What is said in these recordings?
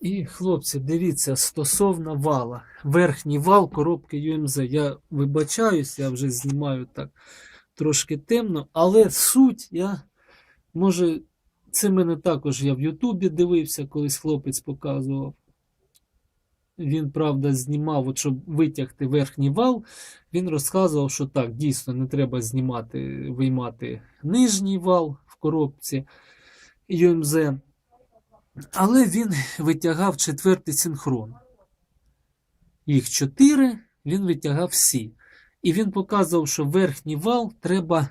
І, хлопці, дивіться, стосовно вала. Верхній вал коробки UMZ. Я вибачаюсь, я вже знімаю так трошки темно, але суть я, може, це мене також я в Ютубі дивився, колись хлопець показував. Він, правда, знімав, от, щоб витягти верхній вал, він розказував, що так, дійсно не треба знімати, виймати нижній вал в коробці UMZ. Але він витягав четвертий синхрон. Їх чотири, він витягав всі. І він показував, що верхній вал треба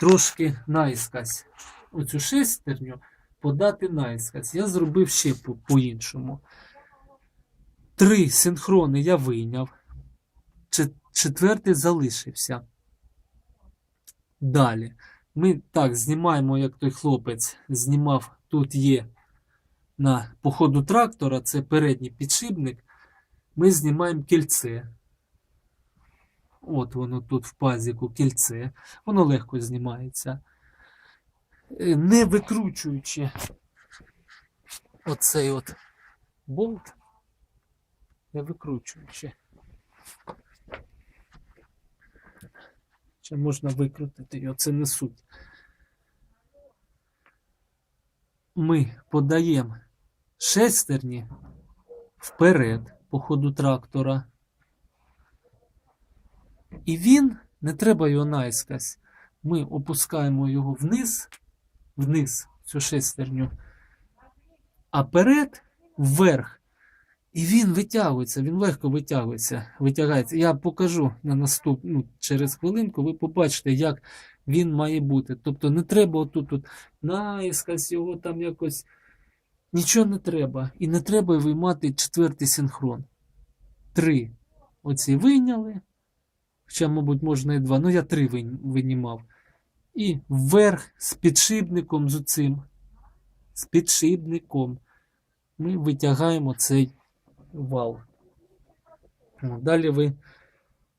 трошки наискось. Оцю шестерню подати наискось. Я зробив ще по- по-іншому. Три синхрони я вийняв. Четвертий залишився. Далі. Ми так знімаємо, як той хлопець знімав. Тут є на по ходу трактора, це передній підшипник. Ми знімаємо кільце. От воно тут в пазіку кільце. Воно легко знімається. Е, Не викручуючи оцей от болт. Не викручуючи. Чи можна викрутити його, це не суть. Ми подаємо шестерні вперед по ходу трактора. І він, не треба його наискось. Ми опускаємо його вниз, вниз, цю шестерню, а перед вверх. І він витягується, він легко витягується, витягається. Я покажу на наступну ну, через хвилинку, ви побачите, як він має бути. Тобто не треба отут от наискось його там якось. Нічого не треба. І не треба виймати четвертий синхрон. Три. Оці вийняли. Хоча, мабуть, можна і два. Ну, я три винімав. І вверх з підшипником з оцим. З підшипником. Ми витягаємо цей вал. Ну, Далі ви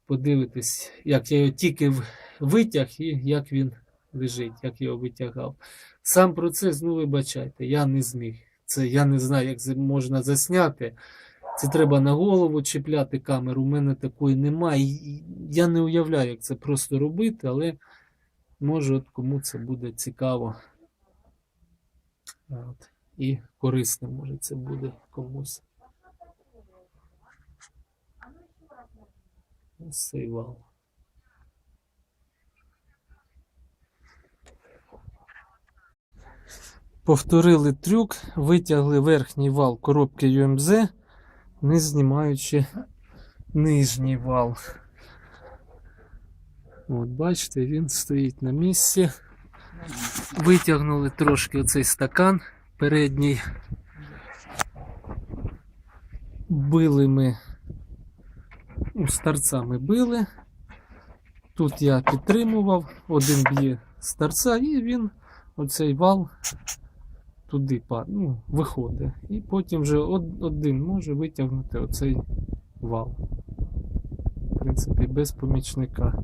подивитесь, як я його тільки витяг і як він лежить, як я його витягав. Сам процес, ну вибачайте, я не зміг. Це я не знаю, як це можна засняти. Це треба на голову чіпляти камеру. У мене такої немає. Я не уявляю, як це просто робити, але може от кому це буде цікаво. От. І корисним, може, це буде комусь. Ось цей вал. Повторили трюк, витягли верхній вал коробки UMZ, не знімаючи нижній вал. От, бачите, він стоїть на місці. Витягнули трошки оцей стакан передній. Били ми у старця ми били. Тут я підтримував, один б'є з торця, і він, оцей вал, туди ну, виходить. І потім вже один може витягнути оцей вал. В принципі, без помічника.